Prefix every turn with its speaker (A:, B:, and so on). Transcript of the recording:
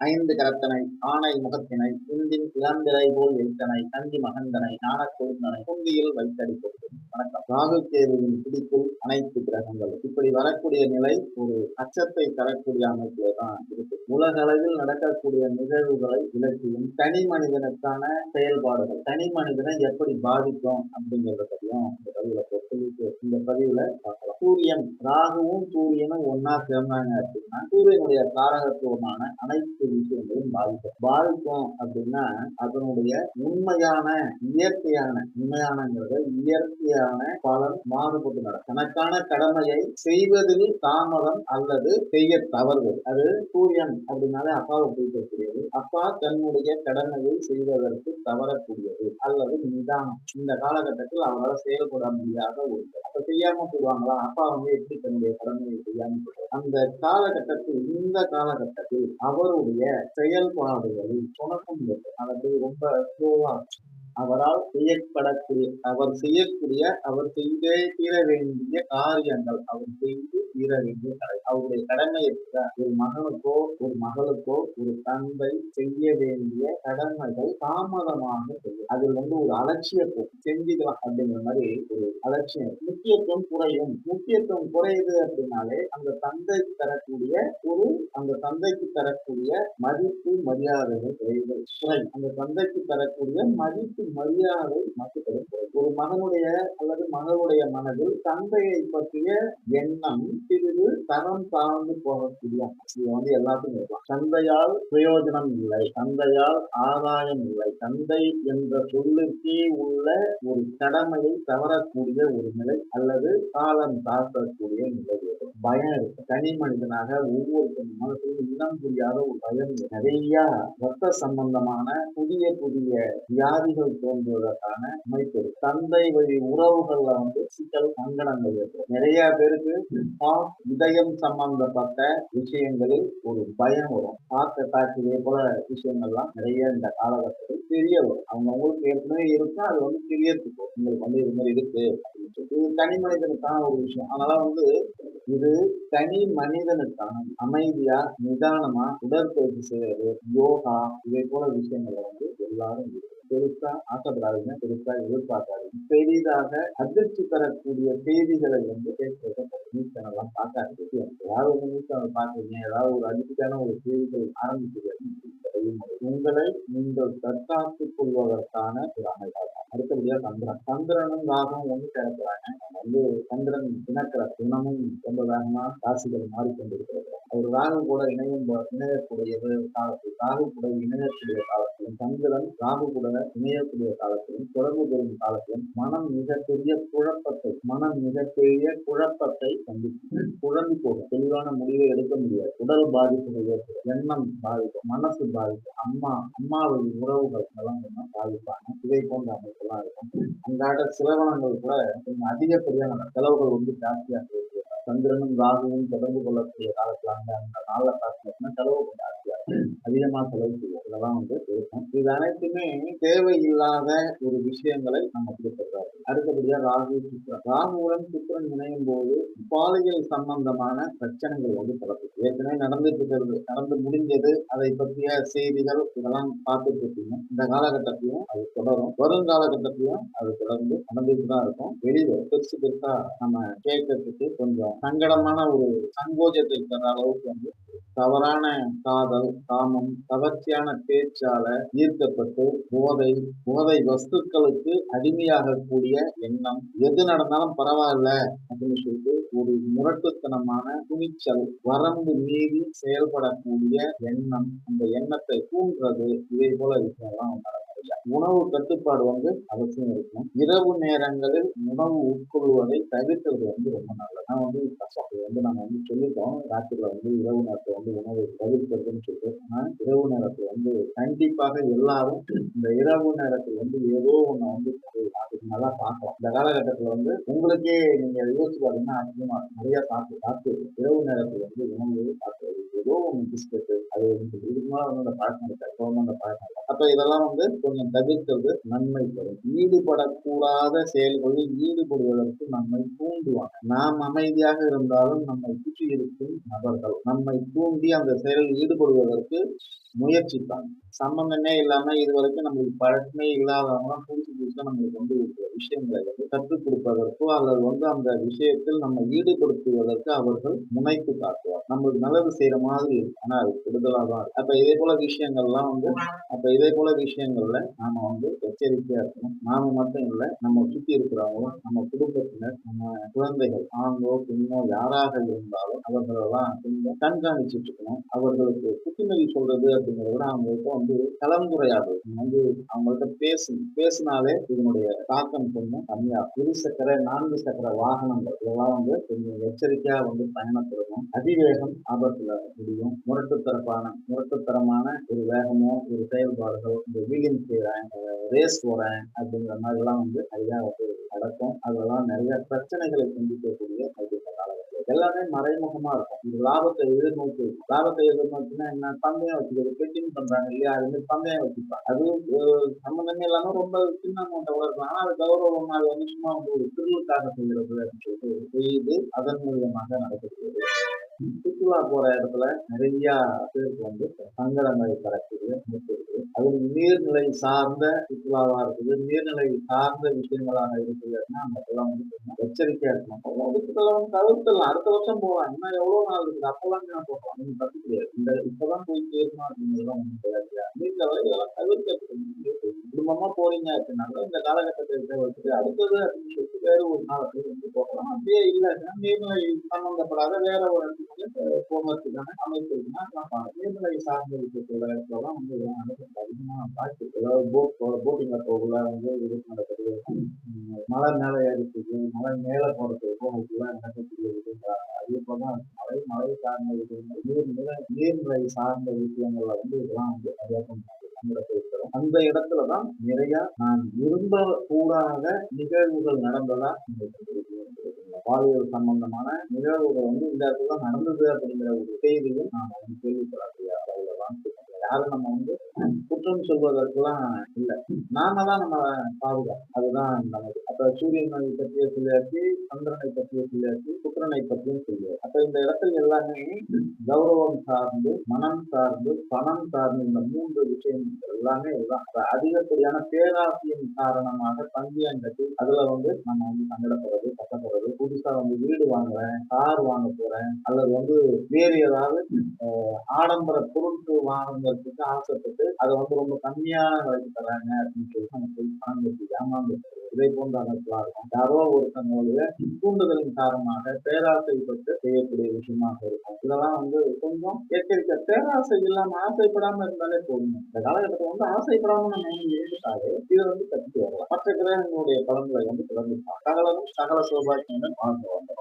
A: ஐந்து கரத்தனை ஆணை முகத்தினை இந்தின் இளந்திரை போல் எழுத்தனை தந்தி மகந்தனை ஞானக் கொழுந்தனை குந்தியில் வைத்தடி வணக்கம். ராகு கேதுவின் அனைத்து கிரகங்கள். இப்படி வரக்கூடிய நிலை ஒரு அச்சத்தை தரக்கூடிய அமைப்பிலே தான் இருக்கு. உலக அளவில் நடக்கக்கூடிய நிகழ்வுகளை விளக்கியும் தனி மனிதனுக்கான செயல்பாடுகள் தனி மனிதனை எப்படி பாதிக்கும் அப்படிங்கிறத பற்றியும் இந்த பதிவுல சொல்லிட்டு இந்த பதிவுல பார்க்கலாம். சூரியன் ராகுவும் சூரியனும் ஒன்னா சேர்ந்தாங்க அப்படின்னா சூரியனுடைய காரகத்துவமான அனைத்து விஷயங்களும் பாதிக்கும். பாதிக்கும் அப்படின்னா அதனுடைய உண்மையான இயற்கையான உண்மையானங்கிறத இயற்கையான பலன் மாறுபட்டு நடக்கும் தனக்கான கடமையை செய்வதில் தாமதம் அல்லது செய்ய தவறுவது அது சூரியன் அப்படின்னாலே அப்பாவை குறிக்கக்கூடியது. அப்பா தன்னுடைய கடமையை செய்வதற்கு தவறக்கூடியது அல்லது நிதானம். இந்த காலகட்டத்தில் அவரால் செயல்பட முடியாத ஒன்று அப்ப செய்யாம போடுவாங்களா அப்பா வந்து எப்படி தன்னுடைய கடமையை செய்யாம அந்த காலகட்டத்தில் இந்த காலகட்டத்தில் அவருடைய செயல்பாடுகளில் சுணக்கம் இருக்கும் அதாவது ரொம்ப ஸ்லோவா அவரால் செய்யப்படக்கூடிய அவர் செய்யக்கூடிய அவர் செய்தே தீர வேண்டிய காரியங்கள் அவர் செய்து தீர வேண்டிய கடை அவருடைய கடமை இருக்கிற ஒரு மகனுக்கோ ஒரு மகளுக்கோ ஒரு தந்தை செய்ய வேண்டிய கடமைகள் தாமதமாக செய்யும். அதில் வந்து ஒரு அலட்சிய போக்கு செஞ்சுக்கலாம் அப்படிங்கிற மாதிரி ஒரு அலட்சியம் முக்கியத்துவம் குறையும். முக்கியத்துவம் குறையுது அப்படின்னாலே அந்த தந்தை தரக்கூடிய ஒரு அந்த தந்தைக்கு தரக்கூடிய மதிப்பு மரியாதைகள் குறைவு. குறை அந்த தந்தைக்கு தரக்கூடிய மதிப்பு மரியாதை மட்டுப்படும் ஒரு மகனுடைய அல்லது மகளுடைய மனதில் தந்தையை பற்றிய எண்ணம் சிறிது தரம் தாழ்ந்து போகக்கூடிய இது வந்து எல்லாத்துக்கும் இருக்கலாம் தந்தையால் பிரயோஜனம் இல்லை. தந்தையால் ஆதாயம் இல்லை. தந்தை என்ற சொல்லுக்கே உள்ள ஒரு கடமையை தவறக்கூடிய ஒரு நிலை அல்லது காலம் தாக்கக்கூடிய நிலை. பயம் இருக்கு. தனி மனிதனாக ஒவ்வொரு மனசிலும் இனம் புரியாத ஒரு பயம் நிறைய ரத்த சம்பந்தமான புதிய புதிய வியாதிகள் தோன்றுவதற்கான அமைப்பு. தந்தை வழி உறவுகள்ல வந்து சிக்கல் சங்கடங்கள் இருக்கு நிறைய பேருக்கு இதயம் சம்பந்தப்பட்ட விஷயங்களில் ஒரு பயம் வரும். ஹார்ட் அட்டாக் இதே போல விஷயங்கள்லாம் நிறைய இந்த காலகட்டத்தில் தெரிய வரும். அவங்க ஏற்கனவே இருக்கும் அது வந்து தெரியறதுக்கு உங்களுக்கு வந்து இது மாதிரி இருக்கு இது தனி மனிதனுக்கான ஒரு விஷயம். அதனால வந்து இது தனி மனிதனுக்கான அமைதியா நிதானமா உடற்பயிற்சி செய்யறது யோகா இதே போல விஷயங்களை வந்து எல்லாரும் இருக்கு பெருசா ஆசைப்படாதீங்க பெருசா எதிர்பார்க்காதீங்க. பெரிதாக அதிர்ச்சி தரக்கூடிய செய்திகளை வந்து பேசுறத நியூஸ் சேனல்லாம் பார்க்காதீங்க. ஏதாவது ஒரு நியூஸ் சேனல் பார்க்குறீங்க? ஏதாவது ஒரு அதிர்ச்சியான ஒரு செய்திகள் ஆரம்பிக்கிறது உங்களை நீங்கள் தற்காத்துக் கொள்வதற்கான ஒரு அமைப்பாக அடுத்தபடியா சந்திரன். சந்திரனும் ராகம் ஒன்று கிடக்கிறாங்க வந்து சந்திரன் இணக்கிற குணமும் ரொம்ப வேகமா ராசிகள் மாறிக்கொண்டிருக்கிறது. அவர் ராகு கூட இணையும் இணையக்கூடியது காலத்தில். ராகு கூட இணையக்கூடிய காலத்திலும் சந்திரன் ராகு கூட இணையக்கூடிய காலத்திலும் தொடர்பு பெறும் காலத்திலும் மனம் மிகப்பெரிய குழப்பத்தை மனம் மிகப்பெரிய குழப்பத்தை சந்திக்கும். குழம்பு போகும் தெளிவான முடிவை எடுக்க முடியாது. உடல் பாதிப்புகள் ஏற்படும் எண்ணம் பாதிக்கும் மனசு பாதிக்கும் அம்மா அம்மாவின் உறவுகள் எல்லாம் கொஞ்சம் பாதிப்பாங்க இதை போன்ற அமைப்பெல்லாம் இருக்கும். அன்றாட சிலவனங்கள் கூட கொஞ்சம் அதிகப்படியான செலவுகள் வந்து ஜாஸ்தியாக இருக்கு சந்திரனும் ராகுவும் தொடர்பு கொள்ளக்கூடிய காலத்தில் அந்த அந்த நாள்ல பார்த்தீங்கன்னா செலவு கொஞ்சம் அதிகமாக செலவு செய்யும் இதெல்லாம் வந்து இருக்கும் இது அனைத்துமே தேவையில்லாத ஒரு விஷயங்களை நம்ம கொடுத்துருக்காரு அடுத்தபடியாக ராகு சுத்திரன் ராகுவுடன் சுத்திரன் இணையும் போது பாலியல் சம்பந்தமான பிரச்சனைகள் வந்து பிறப்பு ஏற்கனவே நடந்துட்டு இருக்கிறது நடந்து முடிஞ்சது அதை பற்றிய செய்திகள் இதெல்லாம் பார்த்துட்டு இருக்கீங்க இந்த காலகட்டத்திலும் அது தொடரும். வரும் காலகட்டத்திலும் அது தொடர்ந்து நடந்துட்டு தான் இருக்கும். வெளியே பெருசு பெருசா நம்ம கேட்கறதுக்கு கொஞ்சம் சங்கடமான ஒரு சங்கோஜத்தை தர அளவுக்கு வந்து தவறான காதல் காமம் கவர்ச்சியான பேச்சால ஈர்க்கப்பட்டு போதை போதை வஸ்துக்களுக்கு அடிமையாகக்கூடிய எண்ணம். எது நடந்தாலும் பரவாயில்ல அப்படின்னு சொல்லிட்டு ஒரு முரட்டுத்தனமான துணிச்சல் வரம்பு மீறி செயல்படக்கூடிய எண்ணம். அந்த எண்ணத்தை தூண்டுறது இதே போல விஷயம்லாம் நடக்கும் உணவு கட்டுப்பாடு வந்து அவசியம் இருக்கும். இரவு நேரங்களில் உணவு உட்கொள்வதை தவிர்க்கிறது வந்து ரொம்ப நல்லது. நான் வந்து கஷ்டம் வந்து நம்ம வந்து சொல்லிட்டோம். ராத்திரில வந்து இரவு நேரத்தில் வந்து உணவை தவிர்க்கிறதுன்னு சொல்லிட்டு ஆனால் இரவு நேரத்தில் வந்து கண்டிப்பாக எல்லாரும் இந்த இரவு நேரத்தில் வந்து ஏதோ ஒன்று வந்து அதுக்கு நல்லா பார்க்கலாம். இந்த காலகட்டத்தில் வந்து உங்களுக்கே நீங்க யோசிச்சு பாத்தீங்கன்னா அதிகமா நிறைய சாப்பிட்டு சாப்பிட்டு இரவு நேரத்தில் வந்து உணவு சாப்பிடுறது ஏதோ ஒன்று பிஸ்கெட்டு அது இதுக்கு மேலே வந்து அந்த பழக்கம் இருக்காது அந்த பழக்கம் இல்லை அப்போ இதெல்லாம் வந்து கொஞ்சம் தவிர்க்கிறது நன்மை தரும். ஈடுபடக்கூடாத செயல்களில் ஈடுபடுவதற்கு நம்மை தூண்டுவாங்க. நாம் அமைதியாக இருந்தாலும் நம்மை சுற்றி இருக்கும் நபர்கள் நம்மை தூண்டி அந்த செயலில் ஈடுபடுவதற்கு முயற்சிப்பாங்க. சம்பந்தமே இல்லாம இது வரைக்கும் நம்மளுக்கு பழக்கமே இல்லாதவங்க புதுசு புதுசாக நம்மளுக்கு வந்து இருக்கிற விஷயங்களை வந்து கற்றுக் கொடுப்பதற்கோ அல்லது வந்து அந்த விஷயத்தில் நம்ம ஈடுபடுத்துவதற்கு அவர்கள் முனைப்பு காட்டுவார் நம்மளுக்கு நல்லது செய்யற மாதிரி இருக்கும் ஆனா அது கெடுதலாக தான் இருக்கும் அப்ப இதே போல விஷயங்கள்லாம் வந்து அப்ப இதே போல விஷயங்கள்ல நாம வந்து எச்சரிக்கையா இருக்கணும். நாம மட்டும் இல்லை நம்ம சுத்தி இருக்கிறவங்களும் நம்ம குடும்பத்தினர் நம்ம குழந்தைகள் ஆண்களோ பெண்ணோ யாராக இருந்தாலும் அவர்களெல்லாம் கொஞ்சம் கண்காணிச்சுட்டு இருக்கணும். அவர்களுக்கு புத்துணர்வு சொல்றது அப்படிங்கிறத விட அவங்கள்ட்ட வந்து கலந்துரையாடல் வந்து அவங்கள்ட்ட பேசணும். பேசினாலே இதனுடைய தாக்கம் கொஞ்சம் கம்மியா இரு சக்கர நான்கு சக்கர வாகனங்கள் இதெல்லாம் வந்து கொஞ்சம் எச்சரிக்கையா வந்து பயணப்படணும். அதிவேகம் ஆபத்துல முடியும். முரட்டுத்தரப்பான முரட்டுத்தரமான ஒரு வேகமோ ஒரு செயல்பாடுகள் இந்த வீலிங் செய்யறேன் ரேஸ் போறேன் அப்படிங்கிற மாதிரிலாம் வந்து நிறைய வந்து நடக்கும். அதெல்லாம் நிறைய பிரச்சனைகளை சந்திக்கக்கூடிய அப்படிங்கிற காலகட்டம். எல்லாமே மறைமுகமா இருக்கும். இது லாபத்தை எதிர்நோக்கி இருக்கும். லாபத்தை எதிர்நோக்கினா என்ன? பந்தயம் வச்சுக்கிறது பெட்டிங் பண்றாங்க இல்லையா? அது மாதிரி பந்தயம் வச்சுப்பாங்க. அது சம்மந்தமே சம்பந்தமே இல்லாம ரொம்ப சின்ன அமௌண்ட் இருக்கும் ஆனா அது கௌரவம் அது வந்து சும்மா வந்து ஒரு திருவிழுக்காக செய்கிறது அப்படின்னு சொல்லிட்டு செய்து அதன் மூலியமாக நடக்கக்கூடியது சுற்றுலா போற இடத்துல நிறைய பேருக்கு வந்து சங்கடங்களை தரக்கூடிய அமைப்பு இருக்குது அது நீர்நிலை சார்ந்த சுற்றுலாவா இருக்குது. நீர்நிலை சார்ந்த விஷயங்களாக இருக்குதுன்னா அந்த வந்து எச்சரிக்கையா இருக்கணும். அவ்வளவு தவிர்த்தலாம் அடுத்த வருஷம் போகலாம். இன்னும் எவ்வளவு நாள் இருக்குது? அப்பெல்லாம் போடுறோம் போகலாம் நீங்க தப்பு கிடையாது. இந்த இப்பதான் போய் சேரணும் அப்படிங்கிறதுலாம் ஒன்றும் கிடையாது. நீங்க இதெல்லாம் தவிர்க்க குடும்பமா போறீங்க அப்படின்னால இந்த காலகட்டத்தை வச்சுட்டு அடுத்தது அப்படின்னு சொல்லிட்டு வேற ஒரு நாளை வந்து போகலாம். அப்படியே இல்லைன்னா நீர்நிலை சம்பந்தப்படாத வேற ஒரு இடத்துக்கு வந்து போகிறதுக்கான அமைப்பு இருக்குன்னா பார்க்கலாம். சார்ந்த விஷயத்தோட இடத்துலலாம் வந்து இதெல்லாம் நடக்கிறது அதிகமாக பார்த்து அதாவது போட் போகிற போட்டிங்கில் போகல வந்து இது நடக்குது உம் மலை மேலே ஏறிட்டு மலை மேலே போகிறதுக்கு போகக்குள்ள நடக்கக்கூடிய விஷயங்கள் அதே போல தான் மலை மலை சார்ந்த விஷயங்கள் நீர்நிலை நீர்நிலை சார்ந்த விஷயங்கள்ல வந்து இதெல்லாம் வந்து நிறைய இருக்கிறோம் அந்த இடத்துல தான் நிறைய நான் விரும்ப கூடாத நிகழ்வுகள் நடந்ததா உங்களுக்கு பாலியல் சம்பந்தமான நிகழ்வுகள் வந்து இந்த இடத்துல தான் நடந்தது அப்படிங்கிற ஒரு செய்தியும் நான் வந்து கேள்விப்படக்கூடிய அளவுல தான் யாரும் நம்ம வந்து குற்றம் சொல்வதற்கெல்லாம் இல்லை. நாம தான் நம்ம பாதுகாப்பு. அதுதான் நமக்கு அப்ப சூரியனை பற்றிய சொல்லியாச்சு சந்திரனை பற்றிய சொல்லியாச்சு சுக்கிரனை பற்றியும் சொல்லியாச்சு அப்ப இந்த இடத்துல எல்லாமே கௌரவம் சார்ந்து மனம் சார்ந்து பணம் சார்ந்து இந்த மூன்று விஷயம் எல்லாமே இதுதான். அப்ப அதிகப்படியான பேராசியின் காரணமாக பந்தியம் கட்டி அதுல வந்து நம்ம வந்து சங்கடப்படுறது கஷ்டப்படுறது. புதுசா வந்து வீடு வாங்குறேன் கார் வாங்க போறேன் அல்லது வந்து வேறு ஏதாவது ஆடம்பர பொருட்கள் வாங்குறதுக்கு ஆசைப்பட்டு அதை வந்து ரொம்ப கம்மியான விலைக்கு தராங்க அப்படின்னு சொல்லி நம்ம போய் பணம் கட்டி இதை போன்ற அமைப்புலாம் இருக்கும். யாரோ ஒருத்தங்களுடைய தூண்டுதலின் காரணமாக பேராசைப்பட்டு செய்யக்கூடிய விஷயமாக இருக்கும். இதெல்லாம் வந்து கொஞ்சம் எச்சரிக்க. பேராசை இல்லாம ஆசைப்படாம இருந்தாலே போதும் இந்த காலகட்டத்தில் வந்து ஆசைப்படாம நம்ம வந்து இருந்துட்டாலே இதை வந்து கற்றுட்டு வரலாம். மற்ற கிரகங்களுடைய பலன்களை வந்து தொடர்ந்து சகலமும் சகல சோபாக்கியம் வாழ்ந்து வந்த